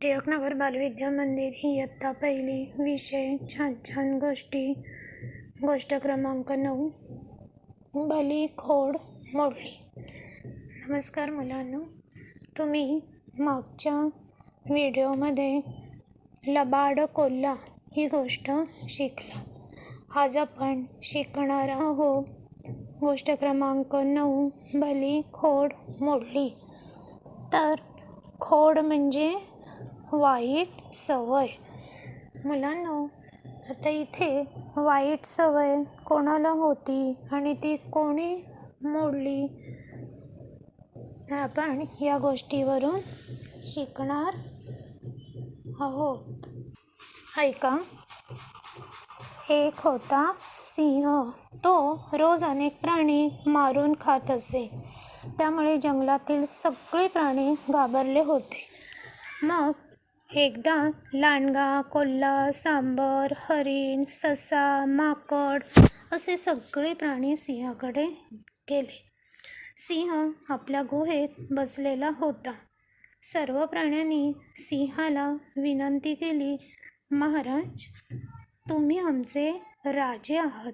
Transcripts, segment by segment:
टिळकनगर बालविद्या मंदिर ही इयत्ता पहिली विषय छान छान गोष्टी गोष्ट क्रमांक नऊ. बली खोड मोडली. नमस्कार मुलांनो. तुम्ही मागच्या व्हिडिओमध्ये लबाड कोल्हा ही गोष्ट शिकलात. आज आपण शिकणार आहोत. गोष्ट क्रमांक नऊ भली खोड मोडली. तर खोड म्हणजे वाईट सवय. मुलांनो आता इथे वाईट सवय कोणाला होती आणि ती कोणी मोडली? आपण या गोष्टीवरून शिकणार आहोत. ऐका. एक होता सिंह. तो रोज अनेक प्राणी मारून खात असे. त्यामुळे जंगलातील सगळे प्राणी घाबरले होते. मग एकदा लांडगा कोल्हा सांबर हरिण ससा माकड असे सगळे प्राणी सिंहाकडे गेले. सिंह आपल्या गुहेत बसलेला होता. सर्व प्राण्यांनी सिंहाला विनंती केली महाराज तुम्ही आमचे राजे आहात.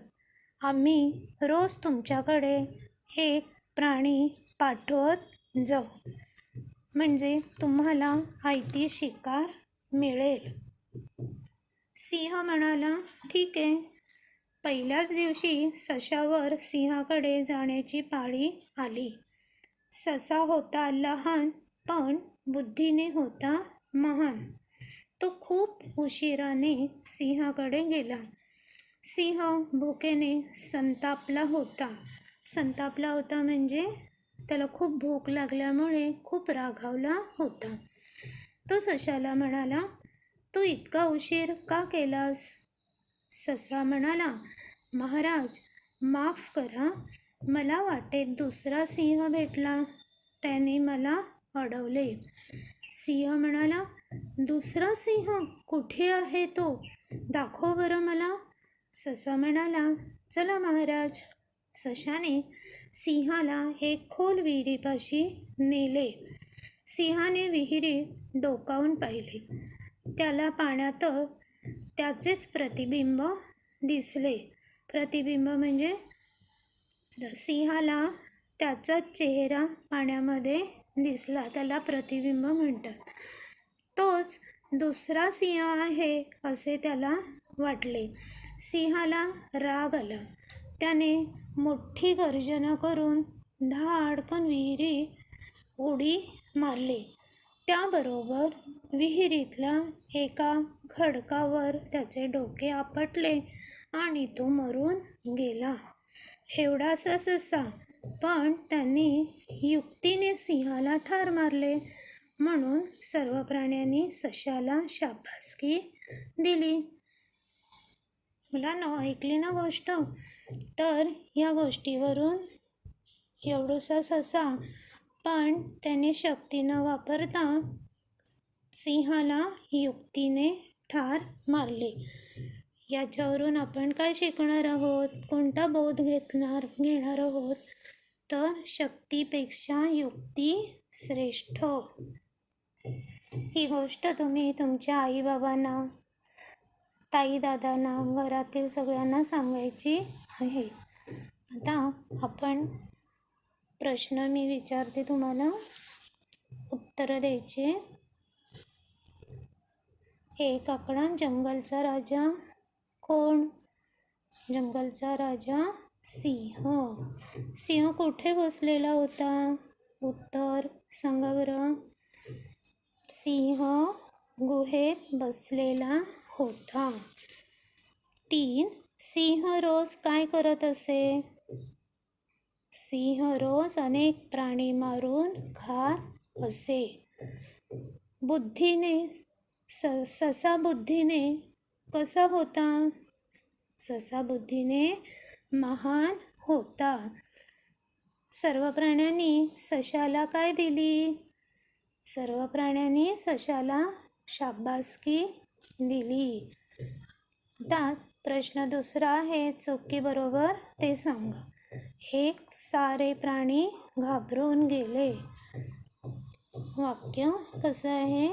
आम्ही रोज तुमच्याकडे एक प्राणी पाठवत जाऊ. म्हणजे तुम्हाला आयती शिकार मिळेल. सिंह म्हणाला ठीक आहे. पहिल्याच दिवशी सशावर सिंहाकडे जाण्याची पाळी आली. ससा होता लहान पण बुद्धीने होता महान. तो खूप उशिराने सिंहाकडे गेला. सिंह भुकेने संतापला होता. संतापला होता म्हणजे त्याला खूप भूक लागल्यामुळे खूप रागावला होता. तो सशाला म्हणाला तू इतका उशीर का केलास? ससा म्हणाला महाराज माफ करा. मला वाटेत दुसरा सिंह भेटला. त्याने मला अडवले. सिंह म्हणाला दुसरा सिंह कुठे आहे तो? दाखव बरं मला. ससा म्हणाला चला महाराज. सशाने सिंहाला हे खोल विहिरीपाशी नेले. सिंहाने विहिरीत डोकावून पाहिले. त्याला पाण्यात त्याचेच प्रतिबिंब दिसले. प्रतिबिंब म्हणजे सिंहाला त्याचा चेहरा पाण्यामध्ये दिसला. त्याला प्रतिबिंब म्हणतात. तोच दुसरा सिंह आहे असे त्याला वाटले. सिंहाला राग आला. त्याने मोठी गर्जना करून धाडकन विहिरी उडी मारली. त्याबरोबर विहिरीतल्या एका खडकावर त्याचे डोके आपटले आणि तो मरून गेला. एवढासा ससा पण त्यांनी युक्तीने सिंहाला ठार मारले म्हणून सर्व प्राण्यांनी सशाला शाबासकी दिली. मुलांना ऐकली ना गोष्ट? तर या गोष्टीवरून एवढूसा ससा पण त्याने शक्ती न वापरता सिंहाला युक्तीने ठार मारले. याच्यावरून आपण काय शिकणार आहोत? कोणता बोध घेतणार घेणार आहोत? तर शक्तीपेक्षा युक्ती श्रेष्ठ. ही गोष्ट तुम्ही तुमच्या आईबाबांना ताई दादांना घरातील सगळ्यांना सांगायची आहे. आता आपण प्रश्न मी विचारते तुम्हाला. उत्तर द्यायचे. एक आकडा जंगलचा राजा. कोण? जंगलचा राजा सिंह. सिंह कुठे बसलेला होता? उत्तर सांगा बरं. सिंह गुहेत बसलेला होता. तीन सिंह रोज काय करत असे? सिंह रोज अनेक प्राणी मारून खात असे. बुद्धीने स ससा बुद्धीने कसा होता? ससा बुद्धीने महान होता. सर्व प्राण्यांनी सशाला काय दिली? सर्व प्राण्यांनी सशाला शाबासकी दिली. त्यात प्रश्न दुसरा आहे चुकी बरोबर? ते सांगा. एक सारे प्राणी घाबरून गेले. वाक्य कसं आहे?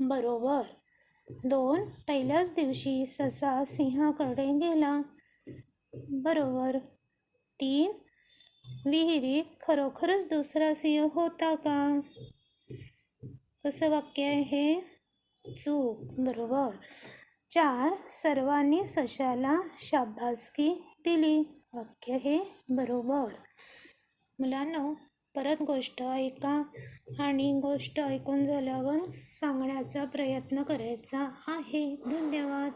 बरोबर. दोन पहिल्याच दिवशी ससा सिंहाकडे गेला. बरोबर. तीन विहिरीत खरोखरच दुसरा सिंह होता का? कसं वाक्य आहे चूक बरोबर चार सर्वांनी सशाला शाबासकी दिली. वाक्य हे बरोबर. मुलांनो परत गोष्ट ऐका आणि गोष्ट ऐकून झाल्यावर सांगण्याचा प्रयत्न करायचा आहे. धन्यवाद.